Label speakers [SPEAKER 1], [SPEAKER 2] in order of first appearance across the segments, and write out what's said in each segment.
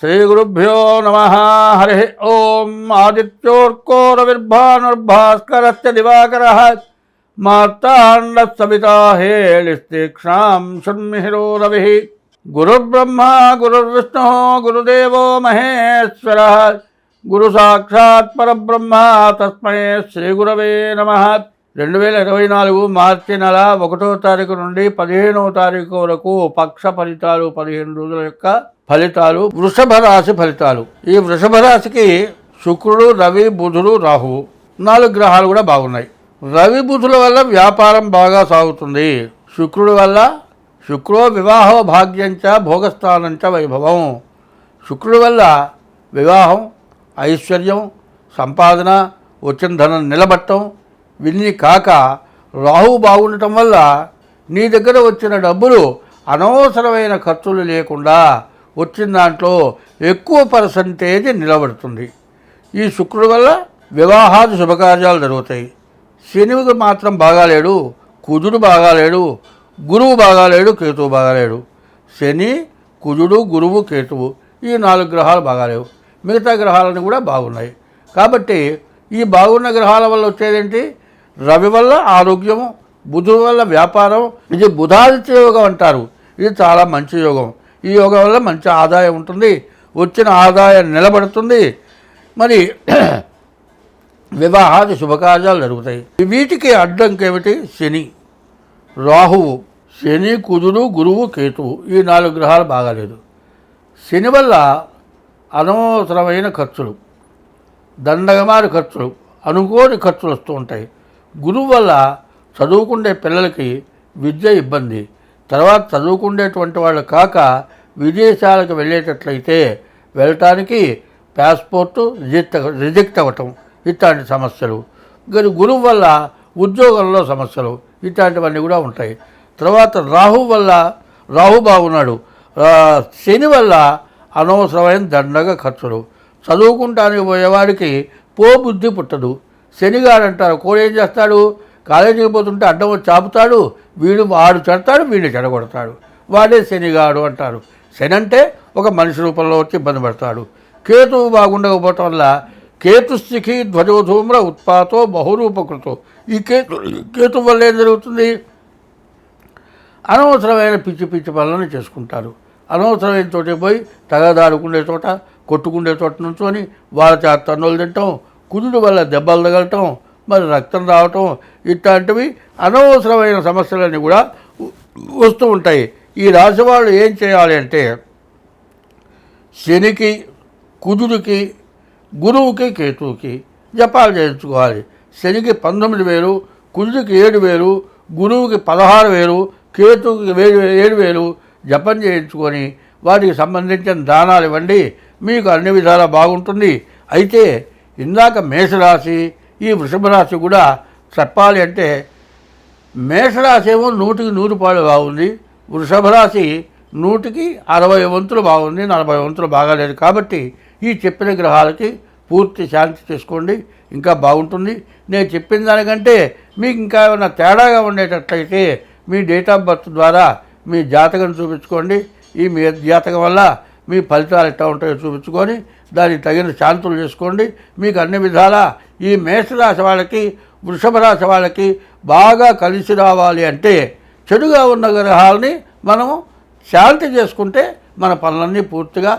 [SPEAKER 1] శ్రీగురుభ్యో నమ హరి ఓం ఆదిత్యోర్కోరవిర్భానుర్భాస్కరస్య దివాకర మార్తాండ సవితా హేళిస్తీక్షాం షణ్మిహిరో రవి గురుర్బ్రహ్మ గురుర్విష్ణు గురుదేవో మహేశ్వర గురు సాక్షాత్ పరబ్రహ్మ తస్మై శ్రీగురవే నమ రెండు వేల ఇరవై నాలుగు మార్చి నెల ఒకటో తారీఖు నుండి పదిహేనవ తారీఖు వరకు పక్ష ఫలితాలు పదిహేను రోజుల యొక్క ఫలితాలు వృషభ రాశి ఫలితాలు ఈ వృషభ రాశికి శుక్రుడు రవి బుధుడు రాహువు నాలుగు గ్రహాలు కూడా బాగున్నాయి రవి బుధుల వల్ల వ్యాపారం బాగా సాగుతుంది శుక్రుడు వల్ల శుక్రో వివాహ భాగ్యంచ భోగస్థానంచ వైభవం శుక్రుడు వల్ల వివాహం ఐశ్వర్యం సంపాదన వచ్చిన ధనం నిలబట్టం విన్ని కాక రాహువు బాగుండటం వల్ల నీ దగ్గర వచ్చిన డబ్బులు అనవసరమైన ఖర్చులు లేకుండా వచ్చిన దాంట్లో ఎక్కువ పర్సంటేజ్ నిలబడుతుంది ఈ శుక్రుడు వల్ల వివాహాది శుభకార్యాలు జరుగుతాయి శనివుకి మాత్రం బాగాలేడు కుజుడు బాగాలేడు గురువు బాగాలేడు కేతువు బాగాలేడు శని కుజుడు గురువు కేతువు ఈ నాలుగు గ్రహాలు బాగాలేవు మిగతా గ్రహాలన్నీ కూడా బాగున్నాయి కాబట్టి ఈ బాగున్న గ్రహాల వల్ల వచ్చేదేంటి రవి వల్ల ఆరోగ్యము బుధుడు వల్ల వ్యాపారం ఇది బుధాదిత్య యోగం అంటారు ఇది చాలా మంచి యోగం ఈ యోగా వల్ల మంచి ఆదాయం ఉంటుంది వచ్చిన ఆదాయం నిలబడుతుంది మరి వివాహాది శుభకార్యాలు జరుగుతాయి వీటికి అడ్డంకి ఏమిటి శని రాహువు శని కుజుడు గురువు కేతువు ఈ నాలుగు గ్రహాలు బాగాలేదు శని వల్ల అనవసరమైన ఖర్చులు దండగమారి ఖర్చులు అనుకోని ఖర్చులు వస్తూ ఉంటాయి గురువు వల్ల చదువుకుండే పిల్లలకి విద్య ఇబ్బంది తర్వాత చదువుకుండేటువంటి వాళ్ళు కాక విదేశాలకు వెళ్ళేటట్లయితే వెళ్ళటానికి పాస్పోర్టు రిజెక్ట్ రిజెక్ట్ అవ్వటం ఇట్లాంటి సమస్యలు గురు గురువు వల్ల ఉద్యోగంలో సమస్యలు ఇట్లాంటివన్నీ కూడా ఉంటాయి తర్వాత రాహు వల్ల రాహు బాగున్నాడు శని వల్ల అనవసరమైన దండగా ఖర్చులు చదువుకుంటానికి పోయేవాడికి బుద్ధి పుట్టదు శనిగాడు అంటారు కోడు ఏం చేస్తాడు కాలేజీకి పోతుంటే అడ్డం చాపుతాడు వీడు ఆడు చెడతాడు వీడు చెడగొడతాడు వాడే శనిగాడు అంటారు శని అంటే ఒక మనిషి రూపంలో వచ్చి ఇబ్బంది పడతాడు కేతువు బాగుండకపోవటం వల్ల కేతుస్థిఖి ధ్వజోధూమ్ర ఉత్పాతో బహురూపకృతం ఈ కేతు కేతు వల్ల ఏం జరుగుతుంది అనవసరమైన పిచ్చి పిచ్చి పనులను చేసుకుంటారు అనవసరమైన చోట పోయి తగదాడుకునే చోట కొట్టుకునే చోట నుంచొని వాళ్ళ చేత తన్నులు తింటాం కుదుడు వల్ల దెబ్బలు తగలటం మరి రక్తం రావటం ఇట్లాంటివి అనవసరమైన సమస్యలన్నీ కూడా వస్తూ ఉంటాయి ఈ రాశి వాళ్ళు ఏం చేయాలి అంటే శనికి కుదురుకి గురువుకి కేతువుకి జపాలు చేయించుకోవాలి శనికి పంతొమ్మిది వేలు కుదురుకి ఏడు వేలు గురువుకి పదహారు వేలు కేతువుకి వేలు ఏడు వేలు జపం చేయించుకొని వాటికి సంబంధించిన దానాలు ఇవ్వండి మీకు అన్ని విధాలా బాగుంటుంది అయితే ఇందాక మేషరాశి ఈ వృషభరాశి కూడా చెప్పాలి అంటే మేషరాశి ఏమో నూటికి నూరు పాలు బాగుంది వృషభ రాశి నూటికి అరవై వంతులు బాగుంది నలభై వంతులు బాగాలేదు కాబట్టి ఈ చెప్పిన గ్రహాలకి పూర్తి శాంతి చేసుకోండి ఇంకా బాగుంటుంది నేను చెప్పిన దానికంటే మీకు ఇంకా ఏమైనా తేడాగా ఉండేటట్లయితే మీ డేట్ ఆఫ్ బర్త్ ద్వారా మీ జాతకం చూపించుకోండి ఈ మీ జాతకం వల్ల మీ ఫలితాలు ఎట్లా ఉంటాయో చూపించుకొని దానికి తగిన శాంతులు చేసుకోండి మీకు అన్ని విధాలా ఈ మేషరాశి వాళ్ళకి వృషభ రాశి వాళ్ళకి బాగా కలిసి రావాలి అంటే చెడుగా ఉన్న గ్రహాలని మనము శాంతి చేసుకుంటే మన పనులన్నీ పూర్తిగా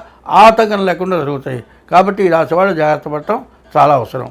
[SPEAKER 1] ఆటంకం లేకుండా జరుగుతాయి కాబట్టి ఈ రాశివాళ్ళు జాగ్రత్త పడటం చాలా అవసరం